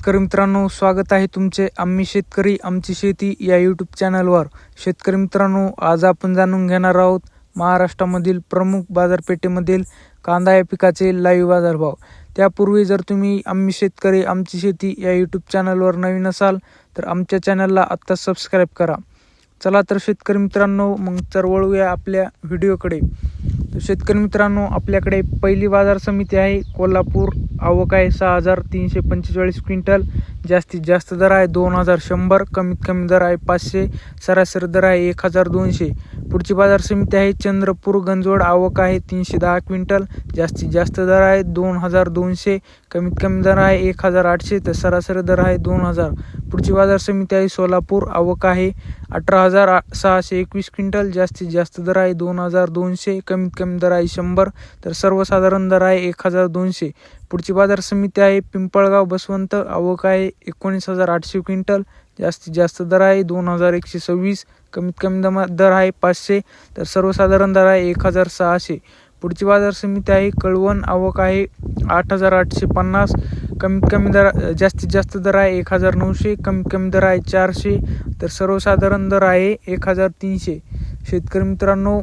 शेतकरी मित्रांनो स्वागत आहे तुमचे आम्ही शेतकरी आमची शेती या यूट्यूब चॅनलवर शेतकरी मित्रांनो आज आपण जाणून घेणार आहोत महाराष्ट्रामधील प्रमुख बाजारपेठेमधील कांदा या पिकाचे लाईव्ह बाजारभाव. त्यापूर्वी जर तुम्ही आम्ही शेतकरी आमची शेती या यूट्यूब चॅनलवर नवीन असाल तर आमच्या चॅनलला आत्ता सबस्क्राईब करा. चला तर शेतकरी मित्रांनो मग चरवळूया आपल्या व्हिडिओकडे तर शेतकरी मित्रांनो आपल्याकडे पहिली बाजार समिती आहे कोल्हापूर आवक आहे सहा हजार तीनशे पंचेचाळीस क्विंटल. जास्तीत जास्त दर आहे दोन हजार शंभर कमीत कमी दर आहे पाचशे सरासरी दर आहे एक हजार दोनशे. पुढची बाजार समिती आहे चंद्रपूर गंजवड आवक आहे तीनशे दहा क्विंटल. जास्तीत जास्त दर आहे दोन हजार दोनशे कमीत कमी दर आहे एक हजार आठशे तर सरासरी दर आहे दोन हजार. पुढची बाजार समिती आहे. सोलापूर आवक आहे. अठरा हजार सहाशे एकवीस क्विंटल. जास्तीत जास्त दर आहे दोन हजार दोनशे. कमीत कमी दर आहे शंभर. तर सर्वसाधारण दर आहे एक हजार दोनशे. पुढची बाजार समिती आहे. पिंपळगाव बसवंत. आवक आहे एकोणीस हजार आठशे क्विंटल. जास्तीत जास्त दर आहे दोन हजार एकशे सव्वीस. कमीत कमी दमा दर आहे पाचशे. तर सर्वसाधारण दर आहे एक हजार सहाशे. पुढची बाजार समिती आहे. कळवण. आवक आहे आठ हजार आठशे पन्नास. कमीत कमी दर जास्तीत जास्त दर आहे एक हजार नऊशे कमीत कमी दर आहे चारशे तर सर्वसाधारण दर आहे एक हजार तीनशे. शेतकरी मित्रांनो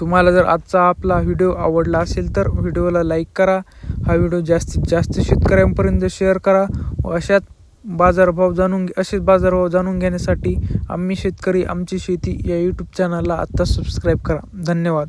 तुम्हाला जर आजचा आपला व्हिडिओ आवडला असेल तर व्हिडिओला लाईक करा हा व्हिडिओ जास्तीत जास्त शेतकऱ्यांपर्यंत शेअर करा व अशाच बाजारभाव जाणून असेच बाजारभाव जाणून घेण्यासाठी आम्ही शेतकरी आमची शेती या यूट्यूब चॅनलला आत्ता सबस्क्राईब करा. धन्यवाद.